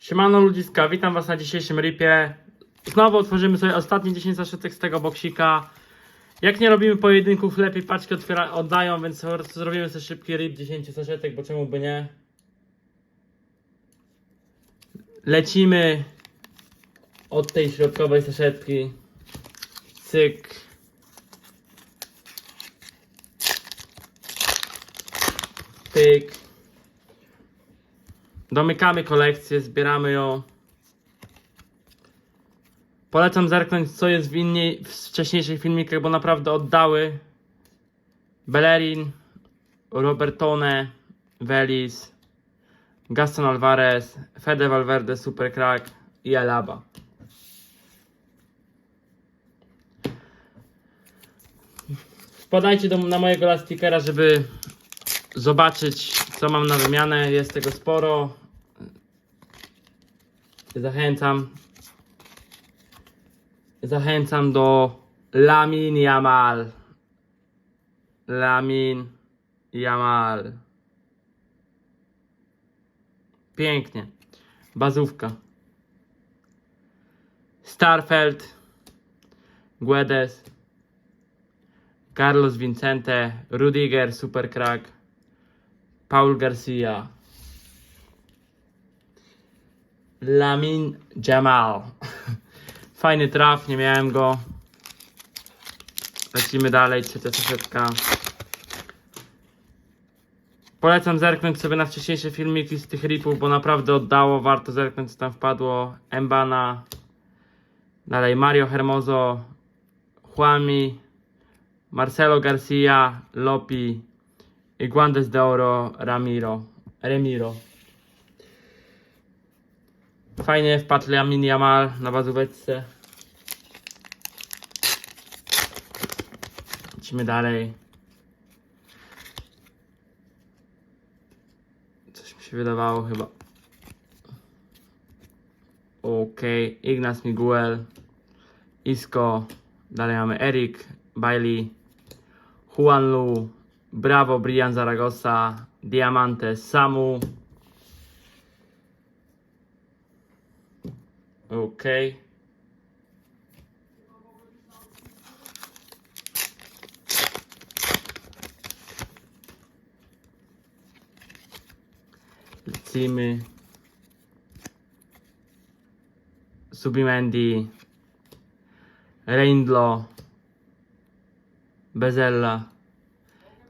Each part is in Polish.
Siemano ludziska, witam was na dzisiejszym ripie. Znowu otworzymy sobie ostatnie 10 zaszytek z tego boksika. Jak nie robimy pojedynków, lepiej paczki otwiera, oddają, więc zrobimy sobie szybki rip 10 saszetek, bo czemu by nie. Lecimy od tej środkowej saszetki. Cyk. Pyk. Domykamy kolekcję, zbieramy ją. Polecam zerknąć, co jest w, innej, w wcześniejszych filmikach, bo naprawdę oddały. Bellerin, Robertone, Velis, Gaston Alvarez, Fede Valverde, Super Crack i Alaba. Wpadajcie do, na mojego last stickera, żeby zobaczyć, co mam na wymianę. Jest tego sporo. Zachęcam. Zachęcam do Lamin Yamal. Lamin Yamal. Pięknie. Bazówka. Starfeld. Guedes. Carlos Vincente. Rudiger, Supercrack. Paul Garcia. Lamin Jamal. Fajny traf, nie miałem go. Lecimy dalej, trzecia saszetka. Polecam zerknąć sobie na wcześniejsze filmiki z tych ripów, bo naprawdę oddało, warto zerknąć co tam wpadło. Embana, dalej Mario Hermoso, Juami, Marcelo Garcia, Lopi, i Guantes de Oro Ramiro. Remiro. Fajnie wpadł Lamin Yamal na bazóweczce. Lecimy dalej. Coś mi się wydawało chyba. Okej, Ignace Miguel, Isco, dalej mamy Eric, Bailey, Juan Lu, Bravo, Brian Zaragoza, Diamante, Samu. Okej. Lecimy. Subimendi. Reindlo. Bezella.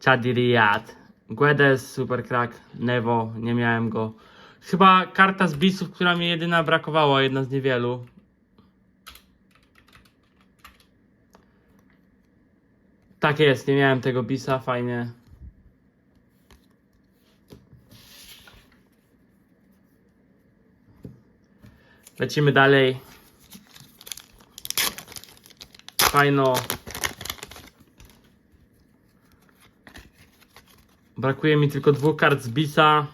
Chadi Riyad. Guedes, super crack. Nevo, nie miałem go. Chyba karta z bisów, która mi jedyna brakowała, jedna z niewielu. Tak jest, nie miałem tego bisa, fajnie. Lecimy dalej. Fajno. Brakuje mi tylko dwóch kart z bisa.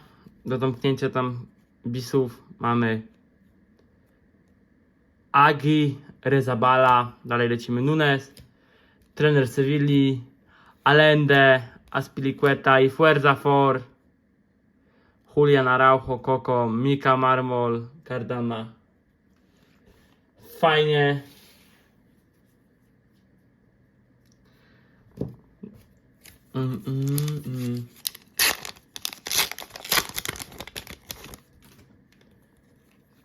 Do domknięcia tam bisów mamy Agi, Rezabala, dalej lecimy Nunes, trener Sewilli, Allende, Aspilicueta i Fuerza for, Julian Araujo, Coco, Mika Marmol, Cardama. Fajnie. Mm, mm, mm.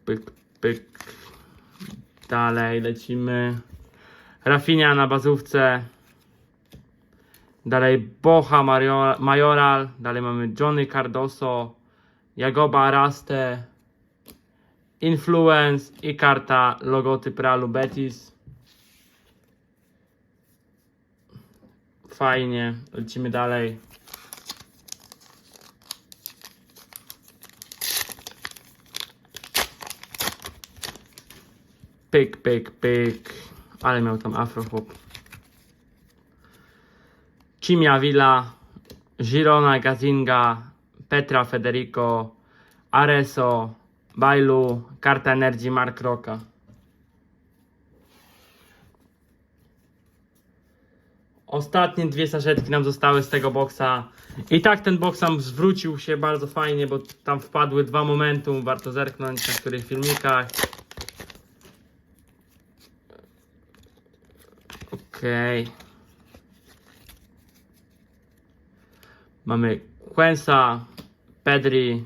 Pyk, pyk. Dalej lecimy. Rafinia na bazówce. Dalej Bocha Majoral. Dalej mamy Johnny Cardoso. Jagoba Araste. Influence i karta logotyp Realu Betis. Fajnie. Lecimy dalej. Pyk, pyk, pyk. Ale miał tam afrohop. Cimia Villa, Girona Gazinga, Petra Federico, Areso, Bailu, karta energii Mark Rocka. Ostatnie dwie saszetki nam zostały z tego boksa. I tak ten boks nam zwrócił się bardzo fajnie, bo tam wpadły dwa momentum. Warto zerknąć na których filmikach. Okej. Mamy Quensa, Pedri,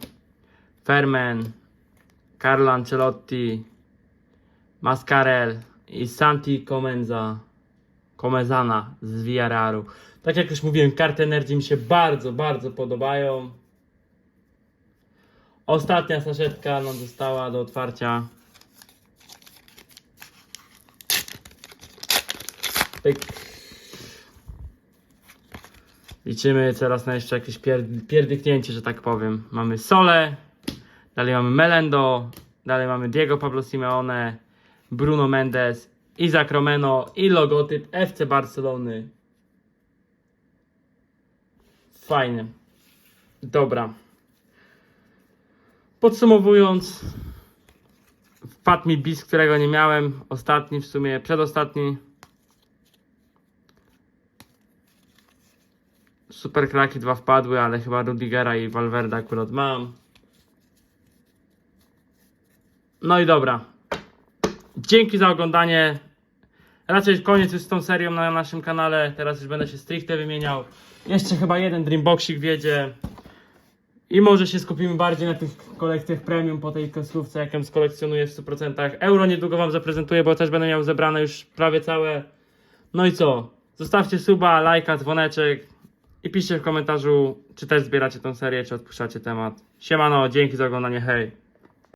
Fermen, Carlo Ancelotti, Mascarel i Santi Comenza. Komezana z Villarealu. Tak jak już mówiłem, karty Energy mi się bardzo, bardzo podobają. Ostatnia saszetka nam została do otwarcia. Pyk. Liczymy teraz na jeszcze jakieś pier pierdyknięcie, że tak powiem. Mamy Sole, dalej mamy Melendo, dalej mamy Diego Pablo Simeone, Bruno Mendes, Isaac Romeno i logotyp FC Barcelony. Fajnie. Dobra. Podsumowując, wpadł mi bis, którego nie miałem. Ostatni, w sumie przedostatni. Super kraki dwa wpadły, ale chyba Rudigera i Valverde akurat mam. No i dobra. Dzięki za oglądanie. Raczej koniec już z tą serią na naszym kanale. Teraz już będę się stricte wymieniał. Jeszcze chyba jeden Dreamboxik wiedzie. I może się skupimy bardziej na tych kolekcjach premium po tej koszulce, jaką skolekcjonuję w 100%. Euro niedługo Wam zaprezentuję, bo też będę miał zebrane już prawie całe. No i co? Zostawcie suba, lajka, dzwoneczek i piszcie w komentarzu, czy też zbieracie tą serię, czy odpuszczacie temat. Siemano, dzięki za oglądanie, hej!